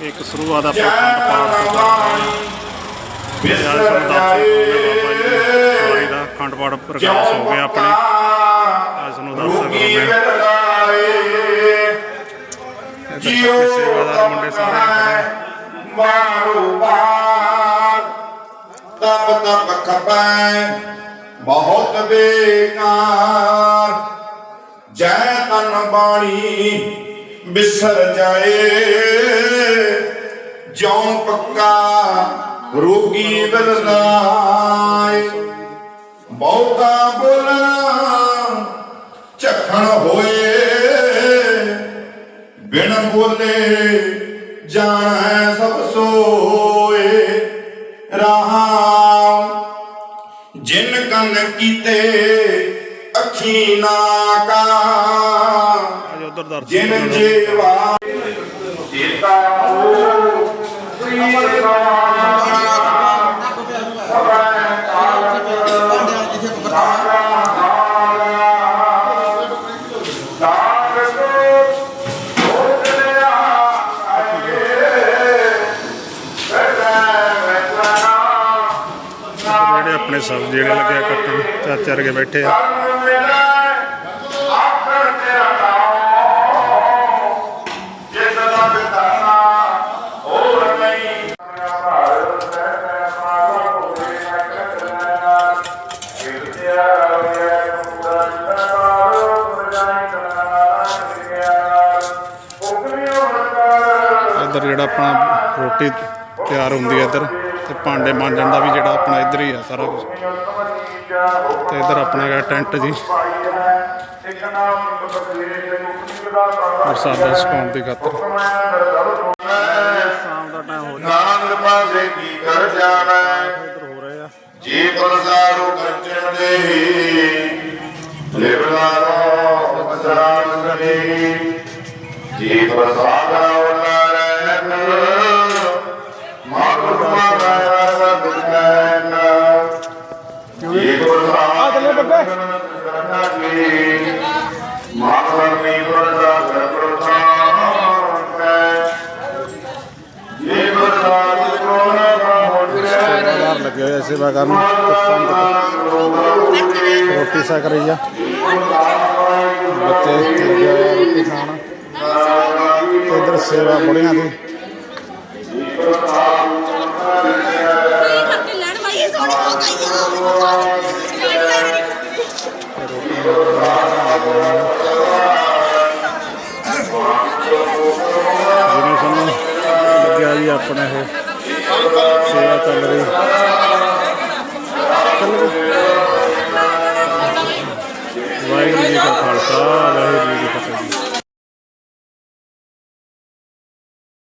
ਪਾਠ ਜੀ ਸਵਾਰੀ ਦਾ ਅਖੰਡ ਪਾਠ ਪ੍ਰਕਾਸ਼ ਹੋ ਗਿਆ ਆਪਣੇ। ਅੱਜ ਸਾਨੂੰ ਦੱਸ ਸਕਦੇ ਜੀਓ ਸੇਵਾਦਾਰ ਮੁੰਡੇ ਸਾਰੇ ਖੜੇ ਮਾਰੂ ਬਾਗ। ਤਪ ਤਪ ਖਪੈ ਬਹੁਤ ਬੇਕਾਰ। ਜੈ ਤਨ ਬਾਣੀ ਬਿਸਰ ਜਾਏ, ਜਿਉ ਪੱਕਾ ਰੋਗੀ ਬਲਨਾਏ ਬਹੁਤਾ ਬੋਲਣਾ ਝਖਣ ਹੋਏ, ਬਿਨ ਬੋਲੇ ਜਾਣੈ ਸਭ ਸੋਏ। ਰਹਾਉ ਜਿਨ ਕੰਨ ਕੀਤੇ ਅੱਖੀ ਨਾ ਕਾ ਉਧਰ ਦਰਸ਼ਨ ਜਿਨ। ਜੀਵਾ ਜੀਤਾ ਹੋ ਸ੍ਰੀ ਜਿਹੜੇ ਆਪਣੇ ਸਬਜ਼ੀ ਜਿਹੜੇ ਲੱਗਿਆ ਕੱਟਣ ਚਾਚਾ ਵਰਗੇ ਬੈਠੇ ਆ ਇੱਧਰ ਜਿਹੜਾ ਆਪਣਾ ਰੋਟੀ ਤਿਆਰ ਹੁੰਦੀ ਹੈ ਇੱਧਰ, ਤੇ ਭਾਂਡੇ ਮਾਂਜਣ ਦਾ ਵੀ ਜਿਹੜਾ ਆਪਣਾ ਇੱਧਰ ਹੀ ਆ ਸਾਰਾ ਕੁਝ ਤੇ ਇੱਧਰ ਆਪਣਾ ਹੈਗਾ ਟੈਂਟ ਜੀ। ਪ੍ਰਸਾਦਾ ਛਕਾਉਣ ਦੀ ਖਾਤਰ ਸ਼ਾਮ ਦਾ ਟਾਈਮ ਹੋ ਨਾਨਕ ਪਾਸੇ ਕੀ ਕਰ ਜਾਣਾ ਇੱਧਰ ਹੋ ਰਹੇ ਜੀ ਪ੍ਰਸਾਰੋ ਕੰਚਨ ਦੇਹੀ ਲਿਵਲਾਰੋ ਬਸਰਾਨ ਕਰੇ ਜੀ ਪ੍ਰਸਾਦਾ ਲੱਗੇ ਹੋਏ ਸੇਵਾ ਕਰਨ ਤੇ ਸੰਗਤ ਰੋਟੀ ਸਕ ਰਹੀ ਆ ਬੱਚੇ ਲੱਗੇ ਹੋਏ ਰੋਟੀ ਖਾਣ ਤੇ ਇੱਧਰ ਸੇਵਾ ਬੁੜੀਆਂ ਦੀ। ਜਿਵੇਂ ਸਾਨੂੰ ਲੱਗਿਆ ਜੀ ਆਪਣਾ ਇਹ ਸੇਵਾ ਚੱਲ ਰਹੀ ਵਾਹਿਗੁਰੂ ਜੀ ਕਾ ਖਾਲਸਾ, ਵਾਹਿਗੁਰੂ ਜੀ ਕੀ ਫਤਿਹ।